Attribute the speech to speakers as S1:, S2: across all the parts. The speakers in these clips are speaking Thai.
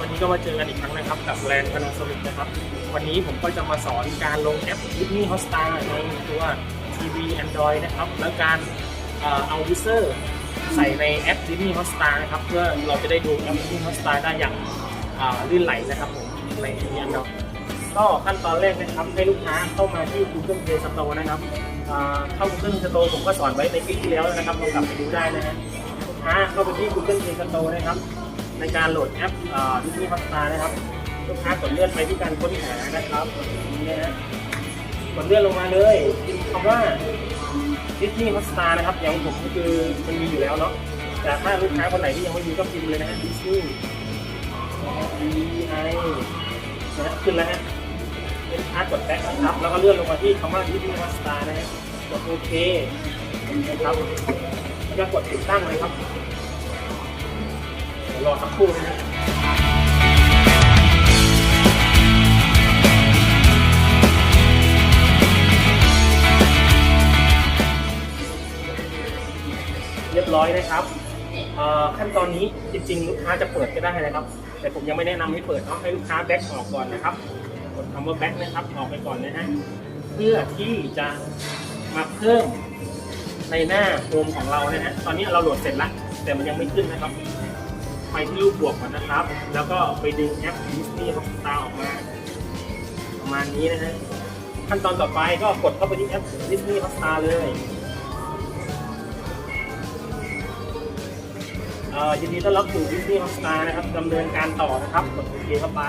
S1: วันนี้ก็มาเจอกันอีกครั้งนะครับ กับแบรนด์ Panasonic นะครับ วันนี้ผมก็จะมาสอนการลงแอป Disney Hotstar ในตัวทีวี Android นะครับ แล้วการเอ่อเอา user ใส่ในแอป Disney Hotstar นะครับ เพื่อเราจะได้ดูแอป Disney Hotstar ได้อย่างลื่นไหลนะครับผมในทีวี Android ก็ขั้นตอนแรกนะครับให้ลูกค้าเข้ามาที่ Google Play Store นะครับเข้า Google Store ผมก็สอนไว้ในคลิปที่แล้วนะครับลองกลับไปดูได้นะฮะลูกค้าเข้าไปที่ Google Play Store นะครับ ในการโหลดแอปดิสนีย์ฮอตสตาร์นะครับ ลูกค้ากดเลื่อนไปที่การค้นหานะครับนี่นะฮะกดเลื่อนลงมาเลยคำว่าดิสนีย์ฮอตสตาร์นะครับอย่างผมก็คือมันมีอยู่แล้วเนาะแต่ถ้าลูกค้าคนไหนที่ยังไม่มีก็พิมพ์เลยนะฮะดิสนีย์ D I นะฮะขึ้นแล้วฮะเป็นค้ากดแบ็คนะครับแล้วก็เลื่อนลงมาที่คำว่าดิสนีย์ฮอตสตาร์นะฮะกดโอเคนะครับแล้วกดติดตั้งเลยครับ ดี๋ยวรอสักครู่นะเรียบร้อยนะครับขั้นตอนนี้จริงๆ ลูกค้าจะเปิดก็ได้นะครับ แต่ผมยังไม่แนะนำให้เปิดเนาะให้ลูกค้าแบ็กออกก่อนนะครับกดคำว่าแบ็กนะครับออกไปก่อนนะฮะเพื่อที่จะมาเพิ่มในหน้าโฮมของเรานะฮะตอนนี้เราโหลดเสร็จแล้วแต่มันยังไม่ขึ้นนะครับ ไปที่รูปบวกก่อนนะครับ แล้วก็ไปดึงแอป Disney Hotstar ออกมา ประมาณนี้นะฮะขั้นตอนต่อไปก็กดเข้าไปที่แอป Disney Hotstar เลยเอ่อยินดีต้อนรับสู่ Disney Hotstar นะครับดำเนินการต่อนะครับ กดโอเคเข้าไป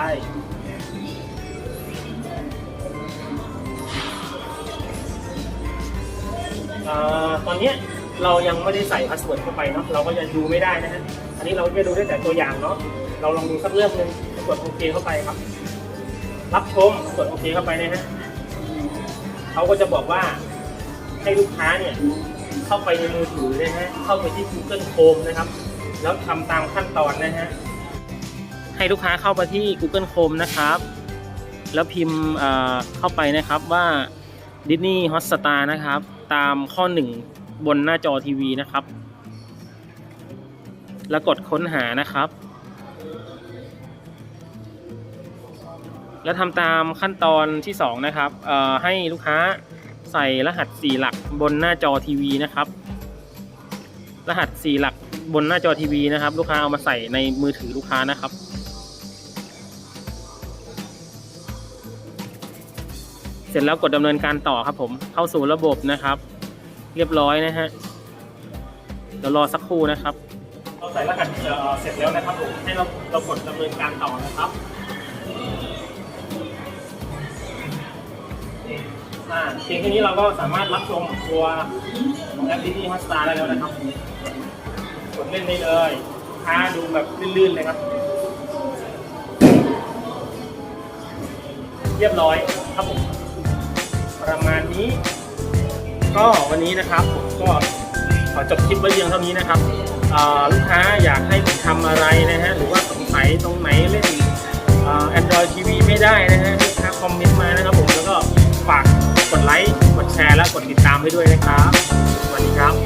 S1: เอ่อตอนนี้เรายังไม่ได้ใส่พาสเวิร์ดเข้าไปเนาะเราก็ยังดูไม่ได้นะฮะ อันนี้เราจะดูได้แต่ตัวอย่างเนาะ เราลองดูสักเรื่องหนึ่งกดโอเคเข้าไปครับ รับชมกดโอเคเข้าไปนะฮะเขาก็จะบอกว่าให้ลูกค้าเนี่ยเข้าไปในมือถือนะฮะ เข้าไปที่ Google Chrome นะครับ แล้วทำตามขั้นตอนนะฮะ ให้ลูกค้าเข้าไปที่ Google Chrome นะครับ แล้วพิมพ์เอ่อเข้าไปนะครับว่า Disney Hotstar นะครับ ตามข้อ 1 บนหน้าจอทีวีนะครับ แล้วกดค้นหานะครับ แล้วทำตามขั้นตอนที่ 2 นะครับให้ลูกค้าใส่รหัส 4 หลักบนหน้าจอทีวีนะครับ รหัส 4 หลักบนหน้าจอทีวีนะครับ ลูกค้าเอามาใส่ในมือถือลูกค้านะครับเสร็จแล้วกดดำเนินการต่อครับผมเข้าสู่ระบบนะครับ เรียบร้อยนะฮะเดี๋ยวรอสักครู่นะครับ เราใส่รหัสเอ่อเสร็จแล้วนะครับผมให้เราเรากดดำเนินการต่อนะครับอ่าเพียงแค่นี้เราก็สามารถรับชมตัวของแอป Disney Hotstar ได้แล้วนะครับกดเล่นได้เลยค้าดูแบบลื่นๆเลยครับ เรียบร้อยครับผมประมาณนี้ ก็วันนี้นะครับผมก็ขอจบคลิปไว้เพียงเท่านี้นะครับ ลูกค้าอยากให้ผมทำอะไรนะฮะหรือว่าสงสัยตรงไหนเล่นอ่า Android TV ไม่ได้นะฮะลูกค้าคอมเมนต์มานะครับผมแล้วก็ฝากกดไลค์กดแชร์และกดติดตามให้ด้วยนะครับสวัสดีครับ